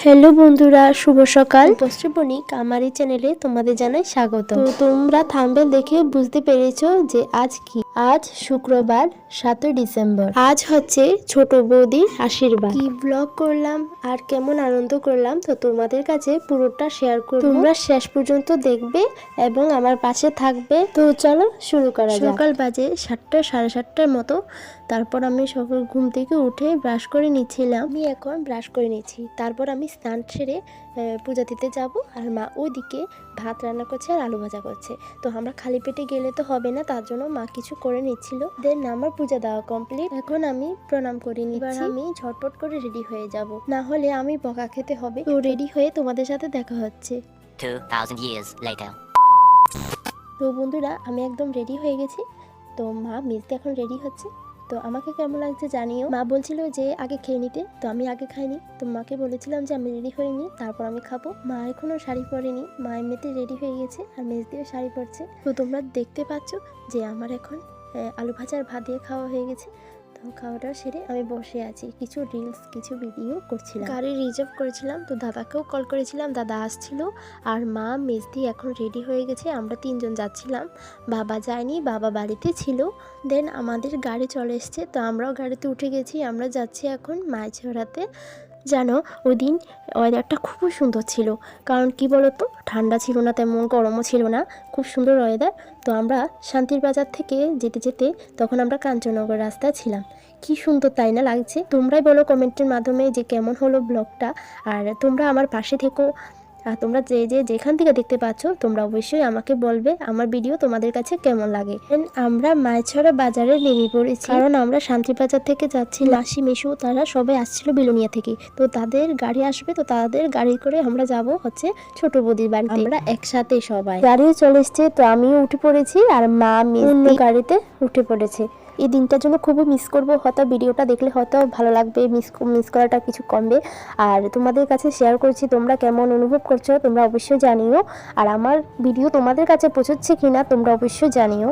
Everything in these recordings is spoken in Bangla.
হ্যালো বন্ধুরা শুভ সকাল। বস্ত্রবণিক আমার এই চ্যানেলে তোমাদের জানাই স্বাগত। তো তোমরা থাম্বেল দেখে বুঝতে পেরেছ যে আজ কি। আজ শুক্রবার সাতই ডিসেম্বর। আজ হচ্ছে ছোট বৌদির আশীর্বাদ। কি ব্লগ করলাম আর কেমন আনন্দ করলাম তো তোমাদের কাছে পুরোটা শেয়ার করব। তোমরা শেষ পর্যন্ত দেখবে এবং আমার পাশে থাকবে। তো চলো শুরু করা যাক। সকাল বাজে সাতটা সাড়ে সাতটার মতো। তারপর আমি সকাল ঘুম থেকে উঠে ব্রাশ করে নিচ্ছিলাম। আমি এখন ব্রাশ করে নিচ্ছি। তারপর আমি স্নান সেরে পূজা দিতে যাব। আর মা ওইদিকে ভাত রান্না করছে আর আলু ভাজা করছে। তো আমরা খালি পেটে গেলে তো হবে না তার জন্য মা কিছু করে নিচ্ছিল। দেন আমার পূজা দেওয়া কমপ্লিট এখন আমি প্রণাম করে নিচ্ছি। এবার আমি ঝটপট করে রেডি হয়ে যাব। না হলে আমি বকা খেতে হবে। তো রেডি হয়ে তোমাদের সাথে দেখা হচ্ছে। 2,000 years later. তো বন্ধুরা আমি একদম রেডি হয়ে গেছি। তো মা মিলতে এখন রেডি হচ্ছে? তো আমাকে কেমন লাগছে জানিও। মা বলছিল যে, আগে খেয়ে নিতে। তো আমি আগে খাইনি। তো মাকে বলেছিলাম যে, আমি রেডি হয়ে নিই, তারপর আমি খাব। মা এখনও শাড়ি পরেনি। মা এমনিতে রেডি হয়ে গেছে আর মেজ দিয়ে শাড়ি পরছে। তো তোমরা দেখতে পাচ্ছ যে, আমার এখন আলু ভাজার ভাত দিয়ে খাওয়া হয়ে গেছে। তো খাওয়াটা সেরে আমি বসে আছি। কিছু রিলস কিছু ভিডিও করছিলাম। গাড়ি রিজার্ভ করেছিলাম, তো দাদাকেও কল করেছিলাম, দাদা আসছিল, আর মা, মেজদি এখন রেডি হয়ে গেছে, আমরা তিনজন যাচ্ছিলাম। বাবা যায়নি, বাবা বাড়িতে ছিল। দেন আমাদের গাড়ি চলে এসছে, তো আমরাও গাড়িতে উঠে গেছি, আমরা যাচ্ছি এখন মাছড়াতে জানো ওই দিন ওয়েদারটা খুবই সুন্দর ছিল। কারণ কি বলতো, ঠান্ডা ছিল না, তেমন গরমও ছিল না, খুব সুন্দর ওয়েদার তো আমরা শান্তির বাজার থেকে যেতে যেতে তখন আমরা কাঞ্চনগর রাস্তায় ছিলাম। কি সুন্দর তাই না লাগছে? তোমরাই বলো কমেন্টের মাধ্যমে যে কেমন হলো ব্লগটা আর তোমরা আমার পাশে থেকো। আর তোমরা যে যে যেখান থেকে দেখতে পাচ্ছ তোমরা অবশ্যই আমাকে বলবে আমার ভিডিও তোমাদের কাছে কেমন লাগে। আমরা মাছড়া বাজারে নেমে পড়েছি। কারণ আমরা শান্তি বাজার থেকে যাচ্ছি। মাসি মেশু তারা সবাই আসছিল বিলোনিয়া থেকে। তো তাদের গাড়ি আসবে তো তাদের গাড়ি করে আমরা যাব হচ্ছে ছোট বদির বাড়িতে। আমরা একসাথে সবাই। গাড়ি চলে এসছে তো আমিও উঠে পড়েছি আর মা মেয়ে গাড়িতে উঠে পড়েছে। এই দিনটার জন্য খুবই মিস করব। হয়তো ভিডিওটা দেখলে হয়তো ভালো লাগবে মিস মিস করাটা কিছু কমবে। আর তোমাদের কাছে শেয়ার করছি, তোমরা কেমন অনুভব করছ তোমরা অবশ্যই জানিও। আর আমার ভিডিও তোমাদের কাছে পৌঁছচ্ছে কিনা তোমরা অবশ্যই জানিও।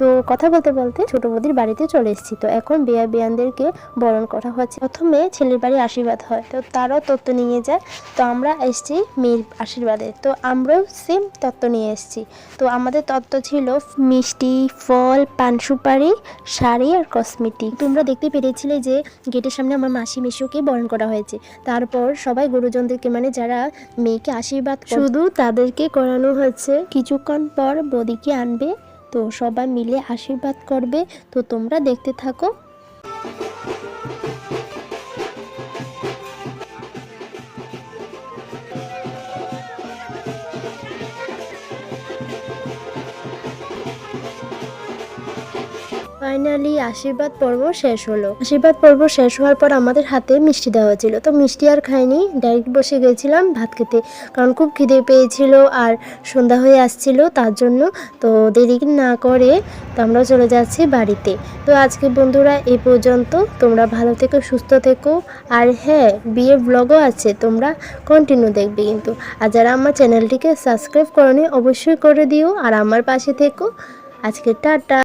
তো কথা বলতে বলতে ছোট বৌদির বাড়িতে চলে এসেছি। তো এখন বেয়া বেয়ানদেরকে বরণ করা হচ্ছে। প্রথমে ছেলের বাড়ি আশীর্বাদ হয়। তো তারাও তত্ত্ব নিয়ে যায়। তো আমরা এসেছি মেয়ের আশীর্বাদে। তো আমরাও সেম তত্ত্ব নিয়ে এসেছি। তো আমাদের তত্ত্ব ছিল মিষ্টি ফল পান সুপারি শাড়ি আর কসমেটিক তোমরা দেখতে পেরেছিলে যে গেটের সামনে আমার মাসি মেশুকে বরণ করা হয়েছে। তারপর সবাই গুরুজনদেরকে মানে যারা মেয়েকে আশীর্বাদ শুধু তাদেরকে করানো হচ্ছে। কিছুক্ষণ পর বদিকে আনবে। তো সবাই মিলে আশীর্বাদ করবে। তো তোমরা দেখতে থাকো। ফাইনালি আশীর্বাদ পর্ব শেষ হলো। আশীর্বাদ পর্ব শেষ হওয়ার পর আমাদের হাতে মিষ্টি দেওয়া হয়েছিল। তো মিষ্টি আর খাইনি, ডাইরেক্ট বসে গেছিলাম ভাত খেতে। কারণ খুব খিদে পেয়েছিল আর সন্ধ্যা হয়ে আসছিল তার জন্য। তো দেরি না করে তো আমরা চলে যাচ্ছি বাড়িতে। তো আজকে বন্ধুরা এ পর্যন্ত। তোমরা ভালো থেকো, সুস্থ থেকো। আর হ্যাঁ বিয়ের ব্লগও আছে, তোমরা কন্টিনিউ দেখবে কিন্তু। আর যারা আমার চ্যানেলটিকে সাবস্ক্রাইব করনি, অবশ্যই করে দিও। আর আমার পাশে থেকো। আজকে টাটা।